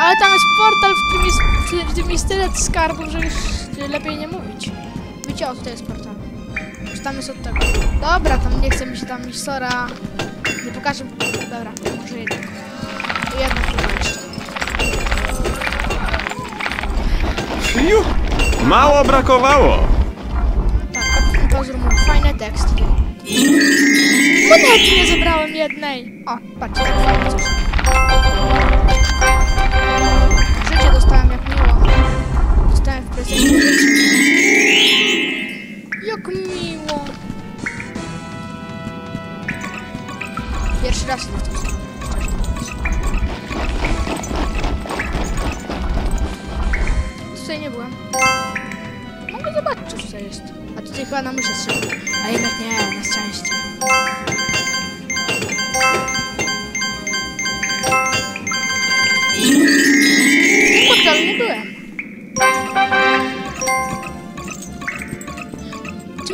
Ale tam jest portal, w którym jest, w którym jest tyle skarbów, że już lepiej nie mówić. Wiecie, o, tutaj jest portal. Czy tam jest od tego. Dobra, tam nie chce mi się tam iść, sora. Nie pokażę. Dobra, może jednak. Jedna chyba jeszcze. Mało brakowało! Tak, Pazur ma fajny tekst. Monety nie zebrałem jednej. O, patrzcie, fajnie coś. Jak miło. Pierwszy raz się w tym stanie. Tutaj nie byłem. Mogę zobaczyć, co tutaj jest. A tutaj chyba na myszę strzelił. A jednak nie, na szczęście.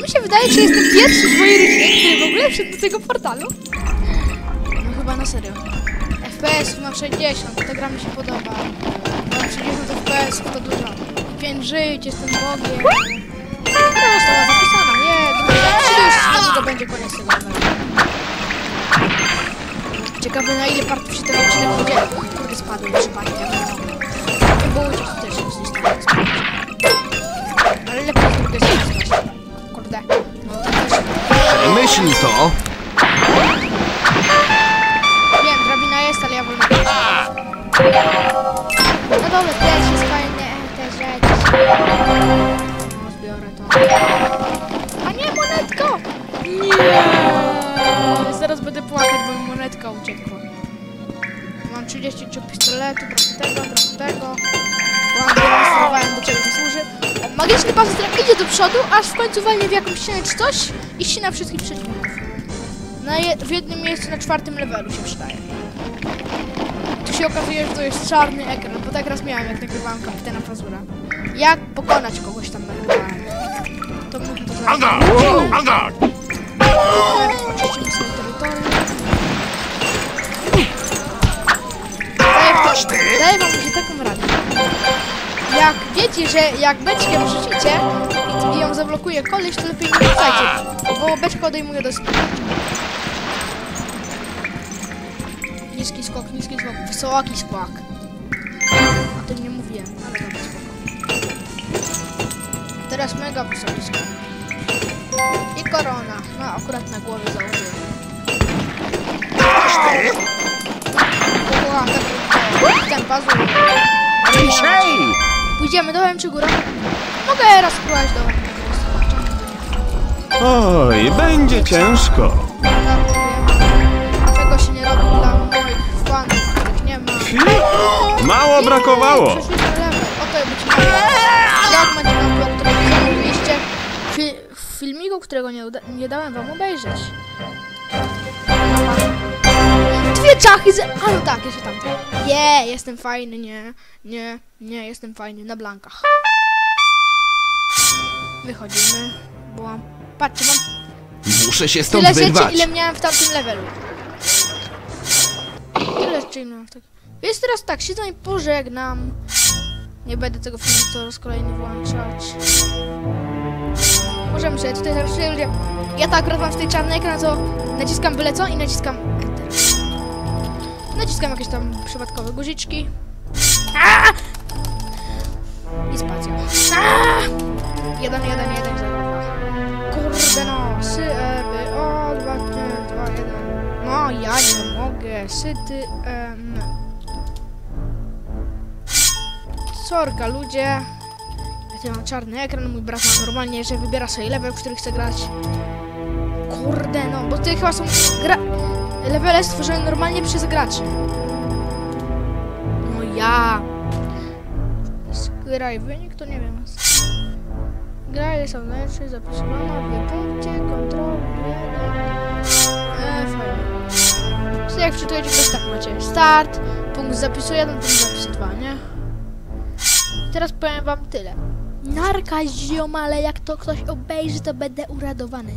Mi się wydaje, że jestem pierwszy w mojej rodzinie, który w ogóle wszedł do tego portalu? No chyba na serio. FPS mam 60, ta gra mi się podoba. Mam 60 FPS, to dużo. 5 żyć, jestem Bogiem. Gra została zapisana, nie, druga 30 to będzie koniec tego. Ciekawe na ile partów się ten odcinek podzieli. Kurde spadły przypadkiem. Nie było tutaj się gdzieś tam Myśl to. Wiem, drabina jest, ale ja wolę. No dobra, też jest fajne te rzeczy. No, zbiorę to. A nie, monetko! Nie! Zaraz będę płakać, bo mi monetka uciekła. Mam 33 pistoletu, trochę tego, trochę tego. Bo demonstrowałem, do czego to służy. Magiczny pasażer idzie do przodu, aż w końcu walnie w jakąś ścianę czy coś i ścina wszystkich przeciwników. Na je, w jednym miejscu na czwartym levelu się przydaje. Tu się okazuje, że to jest czarny ekran, bo tak raz miałem, jak nagrywałem kapitana Fazura. Jak pokonać kogoś tam nagrywałem. To mówię to zaraz. Oczyścimy sobie terytorium. Jak wiecie, że jak beczkę wrzucicie i, ją zablokuje koleś, to lepiej nie wrzucajcie, bo beczka odejmuje dosyć. Niski skok, niski skok, wysoki skok. O tym nie mówiłem, ale dobra, spoko. Teraz mega wysoki skok. I korona. No, akurat na głowie założyłem. Taki ten pazur. Ciszej! Pójdziemy dołem czy górą? Mogę raz spróbować dołem. Oj, będzie ciężko. Czego się nie robi dla moich fanów, których nie ma. Mało brakowało! Przeszliśmy level. Oto być może. Fragment na blok, który zamówiliście fi w filmiku, którego nie, nie dałem wam obejrzeć. Dwie czachy z... A no tak, jeszcze tam. Nie, jestem fajny, nie. Nie, nie, jestem fajny. Na blankach. Wychodzimy, bo mam... Patrzcie, mam Muszę się stąd tyle wyrwać. ile miałem w tamtym levelu. Tyle życia, ile miałem w tak. Więc teraz tak, się z wami pożegnam. Nie będę tego filmu po raz kolejny włączać. Możemy sobie tutaj sobie ludzie. Ja tak akurat mam w tej czarnej ekran, to naciskam byle co i naciskam. Naciskam jakieś tam przypadkowe guziczki. Aaa! I spacja. Aaa! Jeden, jeden, jeden. Kurde no, sy, e, by, o, dwa, trzy, dwa, jeden. No, ja nie mogę, syty, em. Sorka, ludzie. Ja tutaj mam czarny ekran, mój brat ma normalnie, że wybiera sobie level, w który chce grać. Kurde no, bo tutaj chyba są gra... levele stworzone normalnie przez graczy. No ja. Graj wynik, to nie wiem. Graj są najlepsze zapisywana w punkcie, kontrol, Eee, fajnie. Co jak wczytujecie, to tak macie. Start, punkt zapisu 1, punkt zapisu 2, nie? Teraz powiem wam tyle. Narka ziomale, jak to ktoś obejrzy, to będę uradowany.